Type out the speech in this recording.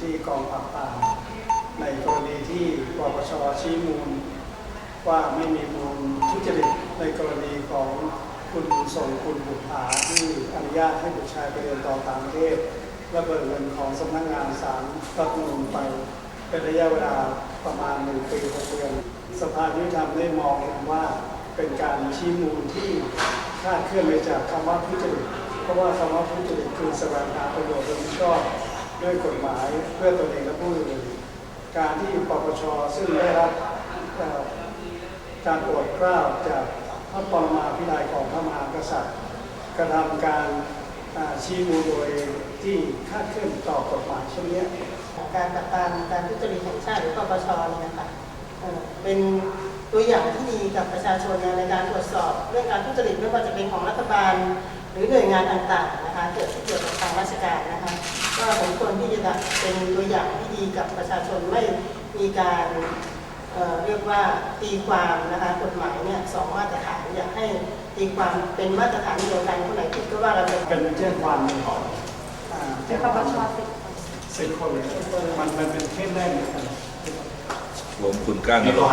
ที่กองปราบปรามในกรณีที่ปปชชี้มูล ว่าไม่มีมูลทุจริตในกรณีของคุณบุญส่งคุณบุตราที่อนุญาตให้บุตรชายไปเรียนต่อต่างประเทศและเบิกเงินของสำนักงานศาลรัฐมนูญไป เป็นระยะเวลาประมาณหนึ่งปีหกเดือนสภายุติธรรมได้มองเห็นว่าเป็นการชี้มูลที่คาดเคลื่อนไปจากคำว่าทุจริตเพราะว่าคำว่าทุจริตคือแสวงหาประโยชน์โดยมิชอบ ด้วยกฎหมายเพื่อตนเองและผู้อื่น การที่ปปชซึ่งได้รับการโปรดเกล้าจากพระปรมาภิไธยของพระมหากษัตริย์ กระทำการชี้มูลโดยที่คาดเคลื่อนต่อกฎหมายเช่นนี้การปราบปรามการทุจริตแห่งชาติหรือปปชเนี่ยนะคะเป็นตัวอย่างที่ดีกับประชาชนในการตรวจสอบ เรื่องการทุจริตไม่ว่าจะเป็นของรัฐบาล หรือหน่วยงานต่างๆนะคะเกิดที่เกี่ยวกับทางราชการนะคะก็สมควรที่จะเป็นตัวอย่างที่ดีกับประชาชนไม่มีการเอ่อเรียกว่าตีความนะคะกฎหมายเนี่ยสองมาตรฐานอยากให้ตีความเป็นมาตรฐานเดียวกันคนไหนผิดก็ว่ากันไปเป็นแจ้งความในของอ่าเป็นปปชสิบสิบคนเลยมันมันเป็นเคสแรกเหมือนกันรวมคุณก้างนรงค์